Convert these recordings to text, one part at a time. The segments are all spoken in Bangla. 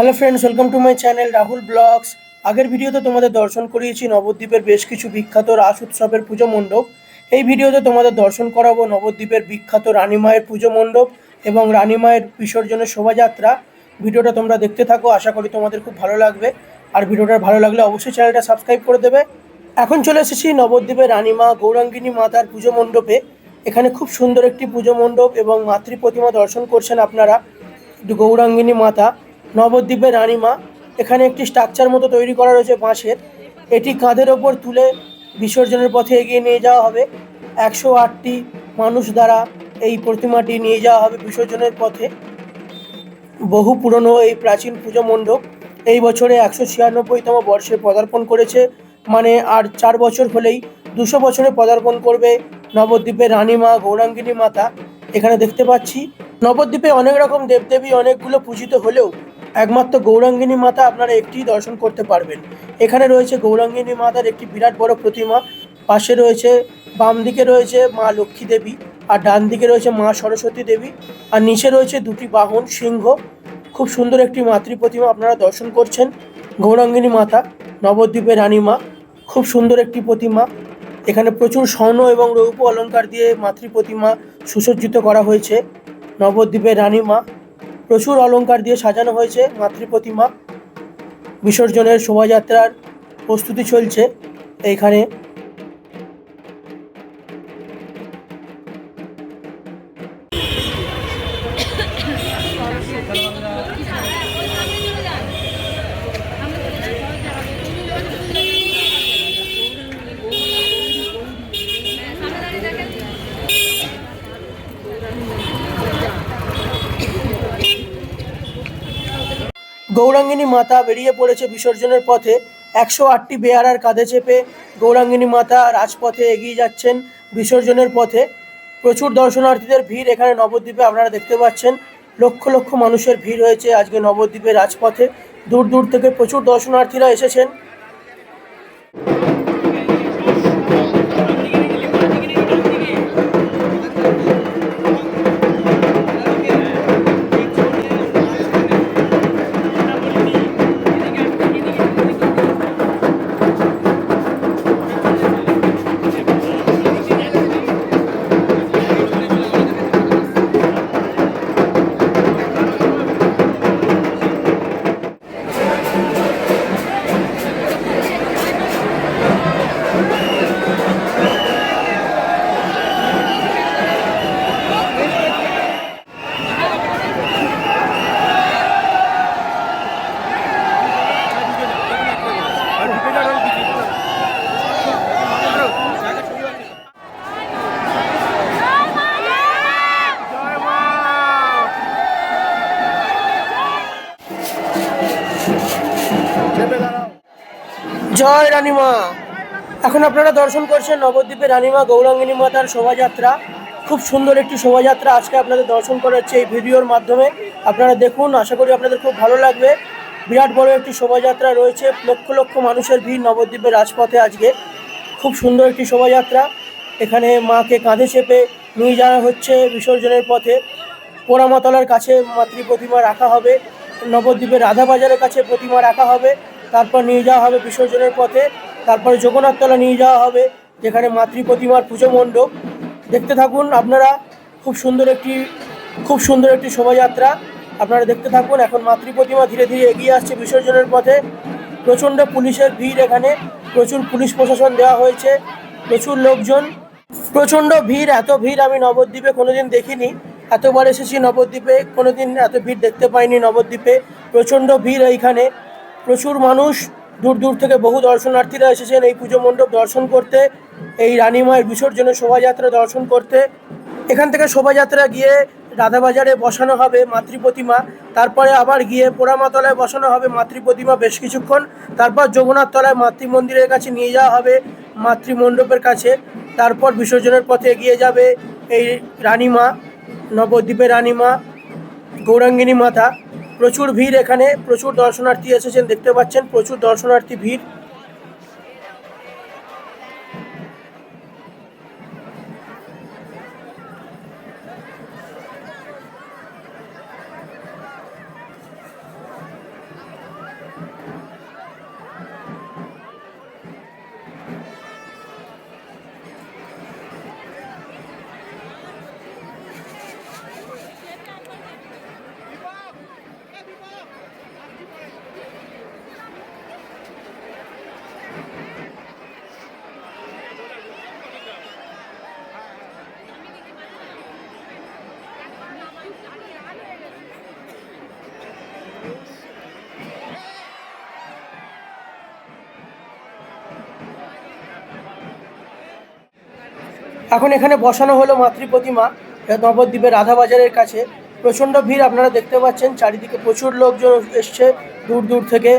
Hello friends welcome to my channel Rahul vlogs আগের ভিডিওতে তোমাদের দর্শন করিয়েছি নবদ্বীপের বেশ কিছু বিখ্যাত রাস উৎসবের পুজো মণ্ডপ। এই ভিডিওতে তোমাদের দর্শন করাবো নবদ্বীপের বিখ্যাত রানী মায়ের পুজো মণ্ডপ এবং রানী মায়ের বিসর্জনের শোভাযাত্রা। ভিডিওটা তোমরা দেখতে থাকো, আশা করি তোমাদের খুব ভালো লাগবে। আর ভিডিওটা ভালো লাগলে অবশ্যই চ্যানেলটা সাবস্ক্রাইব করে দেবে। এখন চলে এসেছি নবদ্বীপের রানীমা গৌরাঙ্গিনী মাতার পুজো মণ্ডপে। এখানে খুব সুন্দর একটি পুজো মণ্ডপ এবং মাতৃ প্রতিমা দর্শন করছেন আপনারা গৌরাঙ্গিনী মাতা। নবদ্বীপের রানীমা। এখানে একটি স্ট্রাকচার মতো তৈরি করা রয়েছে বাঁশের। এটি কাঁধের ওপর তুলে বিসর্জনের পথে এগিয়ে নিয়ে যাওয়া হবে। একশো আটটি মানুষ দ্বারা এই প্রতিমাটি নিয়ে যাওয়া হবে বিসর্জনের পথে। বহু পুরনো এই প্রাচীন পুজো মণ্ডপ এই বছরে একশো ছিয়ানব্বইতম বর্ষে পদার্পণ করেছে। মানে আর চার বছর হলেই দুশো বছরে পদার্পণ করবে নবদ্বীপের রানীমা গৌরাঙ্গিনী মাতা। এখানে দেখতে পাচ্ছি, নবদ্বীপে অনেক রকম দেবদেবী অনেকগুলো পূজিত হলেও একমাত্র গৌরাঙ্গিনী মাতা আপনারা একটি দর্শন করতে পারবেন। এখানে রয়েছে গৌরাঙ্গিনী মাতার একটি বিরাট বড় প্রতিমা। পাশে রয়েছে বাম দিকে রয়েছে মা লক্ষ্মী দেবী, আর ডান দিকে রয়েছে মা সরস্বতী দেবী, আর নিচে রয়েছে দুটি বাহন, সিংহ। খুব সুন্দর একটি মাতৃ প্রতিমা আপনারা দর্শন করছেন, গৌরাঙ্গিনী মাতা, নবদ্বীপের রানীমা। খুব সুন্দর একটি প্রতিমা। এখানে প্রচুর স্বর্ণ এবং রৌপ্য অলংকার দিয়ে মাতৃ প্রতিমা সুসজ্জিত করা হয়েছে। নবদ্বীপের রানীমা প্রচুর অলঙ্কার দিয়ে সাজানো হয়েছে মাতৃ প্রতিমা বিসর্জনের শোভাযাত্রার প্রস্তুতি চলছে এইখানে গৌরাঙ্গিনী মাতা বেরিয়ে পড়েছে বিসর্জনের পথে। একশো আটটি বেয়ারার কাঁধে চেপে গৌরাঙ্গিনী মাতা রাজপথে এগিয়ে যাচ্ছেন বিসর্জনের পথে। প্রচুর দর্শনার্থীদের ভিড় এখানে নবদ্বীপে আপনারা দেখতে পাচ্ছেন। লক্ষ লক্ষ মানুষের ভিড় হয়েছে আজকে নবদ্বীপে রাজপথে। দূর দূর থেকে প্রচুর দর্শনার্থীরা এসেছেন। জয় রানীমা। এখন আপনারা দর্শন করছেন নবদ্বীপের রানীমা গৌরাঙ্গিনী মাতার শোভাযাত্রা। খুব সুন্দর একটি শোভাযাত্রা আজকে আপনাদের দর্শন করাচ্ছে এই ভিডিওর মাধ্যমে। আপনারা দেখুন, আশা করি আপনাদের খুব ভালো লাগবে। বিরাট বড় একটি শোভাযাত্রা রয়েছে, লক্ষ লক্ষ মানুষের ভিড় নবদ্বীপের রাজপথে আজকে। খুব সুন্দর একটি শোভাযাত্রা। এখানে মাকে কাঁধে চেপে নিয়ে যাওয়া হচ্ছে বিসর্জনের পথে। পোড়ামাতলার কাছে মাতৃ প্রতিমা রাখা হবে। নবদ্বীপের রাধাবাজারের কাছে প্রতিমা রাখা হবে, তারপর নিয়ে যাওয়া হবে বিসর্জনের পথে, তারপরে জগন্নাথতলা নিয়ে যাওয়া হবে, যেখানে মাতৃ প্রতিমার পুজো মণ্ডপ। দেখতে থাকুন আপনারা, খুব সুন্দর একটি, খুব সুন্দর একটি শোভাযাত্রা। আপনারা দেখতে থাকুন, এখন মাতৃ প্রতিমা ধীরে ধীরে এগিয়ে আসছে বিসর্জনের পথে। প্রচণ্ড পুলিশের ভিড় এখানে, প্রচুর পুলিশ প্রশাসন দেওয়া হয়েছে, প্রচুর লোকজন। প্রচণ্ড ভিড়, এত ভিড় আমি নবদ্বীপে কোনোদিন দেখিনি। এতবার এসেছি নবদ্বীপে, কোনোদিন এত ভিড় দেখতে পাইনি নবদ্বীপে। প্রচণ্ড ভিড় এইখানে। প্রচুর মানুষ, দূর দূর থেকে বহু দর্শনার্থীরা এসেছেন এই পুজো মণ্ডপ দর্শন করতে, এই রানীমায়ের বিসর্জনের শোভাযাত্রা দর্শন করতে। এখান থেকে শোভাযাত্রা গিয়ে রাধাবাজারে বসানো হবে মাতৃ প্রতিমা, তারপরে আবার গিয়ে পোড়ামাতলায় বসানো হবে মাতৃ প্রতিমা বেশ কিছুক্ষণ। তারপর জগন্নাথ তলায় মাতৃ মন্দিরের কাছে নিয়ে যাওয়া হবে মাতৃ মণ্ডপের কাছে। তারপর বিসর্জনের পথে এগিয়ে যাবে এই রানীমা নবদ্বীপের রানীমা, গৌরাঙ্গিনী মাতা। প্রচুর ভিড় এখানে, প্রচুর দর্শনার্থী এসেছেন, দেখতে পাচ্ছেন, প্রচুর দর্শনার্থী ভিড়। এখন এখানে বসানো হলো মাতৃ প্রতিমা নবদ্বীপের রাধা বাজারের কাছে। প্রচণ্ড ভিড় আপনারা দেখতে পাচ্ছেন, চারিদিকে প্রচুর লোকজন এসছে দূর দূর থেকে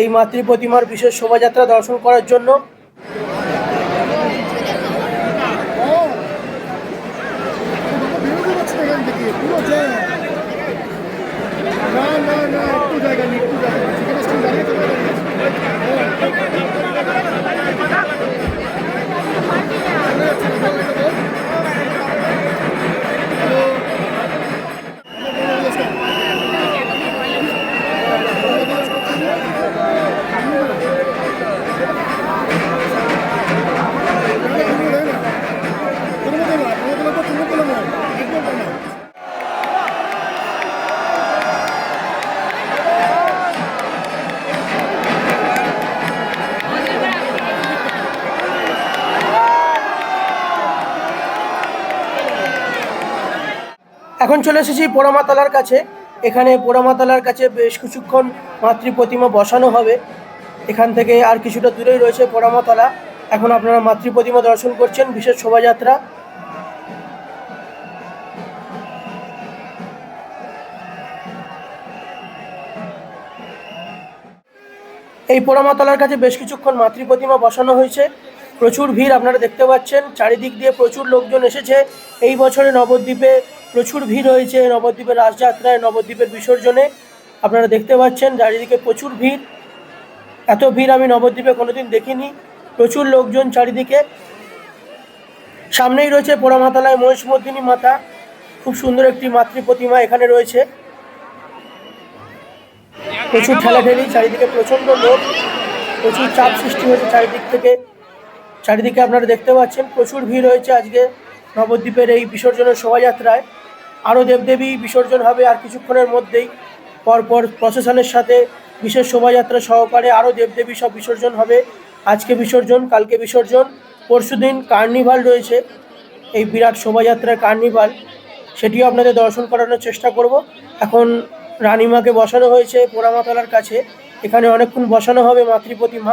এই মাতৃ প্রতিমার বিশেষ শোভাযাত্রা দর্শন করার জন্য। না না না, একটু জায়গা একটু জায়গা এখন চলে এসেছি পোড়ামাতলার কাছে। এখানে পোড়ামাতলার কাছে বেশ কিছুক্ষণ মাতৃ প্রতিমা বসানো হবে। এখান থেকে আর কিছুটা দূরেই রয়েছে পোড়ামাতলা। এখন আপনারা মাতৃ প্রতিমা দর্শন করছেন, বিশেষ শোভাযাত্রা। এই পোড়ামাতলার কাছে বেশ কিছুক্ষণ মাতৃ প্রতিমা বসানো হয়েছে। প্রচুর ভিড় আপনারা দেখতে পাচ্ছেন। চারিদিক দিয়ে প্রচুর লোকজন এসেছে। এই বছরে নবদ্বীপে প্রচুর ভিড় হয়েছে। নবদ্বীপের রাসযাত্রায় নবদ্বীপের বিসর্জনে আপনারা দেখতে পাচ্ছেন চারিদিকে প্রচুর ভিড়। এত ভিড় আমি নবদ্বীপে কোনোদিন দেখিনি। প্রচুর লোকজন চারিদিকে। সামনেই রয়েছে পোড়ামাতলায় মহিষমর্দিনী মাতা। খুব সুন্দর একটি মাতৃ প্রতিমা এখানে রয়েছে। প্রচুর ঠেলাঠেলি, চারিদিকে প্রচণ্ড লোক। প্রচুর চাপ সৃষ্টি হয়েছে চারিদিক থেকে। চারিদিকে আপনারা দেখতে পাচ্ছেন, প্রচুর ভিড় হয়েছে আজকে নবদ্বীপের এই বিসর্জনের শোভাযাত্রায়। আরও দেবদেবী বিসর্জন হবে আর কিছুক্ষণের মধ্যেই। পরপর প্রশাসনের সাথে বিশেষ শোভাযাত্রা সহকারে আরও দেবদেবী সব বিসর্জন হবে। আজকে বিসর্জন, কালকে বিসর্জন পরশুদিন কার্নিভাল রয়েছে। এই বিরাট শোভাযাত্রার কার্নিভাল, সেটিও আপনাদের দর্শন করানোর চেষ্টা করব। এখন রানীমাকে বসানো হয়েছে পোড়ামাতলার কাছে। এখানে অনেকক্ষণ বসানো হবে মাতৃ প্রতিমা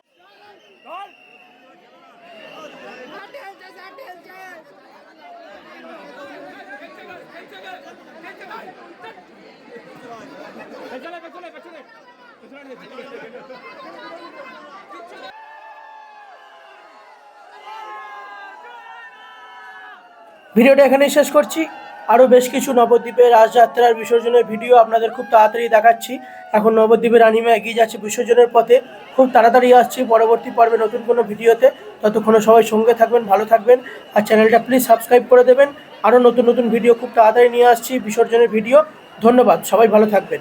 ভিডিওটা এখানেই শেষ করছি। আরও বেশ কিছু নবদ্বীপের রাজযাত্রার বিসর্জনের ভিডিও আপনাদের খুব তাড়াতাড়ি দেখাচ্ছি। এখন নবদ্বীপের আনিমা এগিয়ে যাচ্ছে বিসর্জনের পথে। খুব তাড়াতাড়ি আসছি পরবর্তী পর্বে নতুন কোনো ভিডিওতে। ততক্ষণে সবাই সঙ্গে থাকবেন, ভালো থাকবেন। আর চ্যানেলটা প্লিজ সাবস্ক্রাইব করে দেবেন। আরও নতুন নতুন ভিডিও খুব তাড়াতাড়ি নিয়ে আসছি বিসর্জনের ভিডিও। ধন্যবাদ, সবাই ভালো থাকবেন।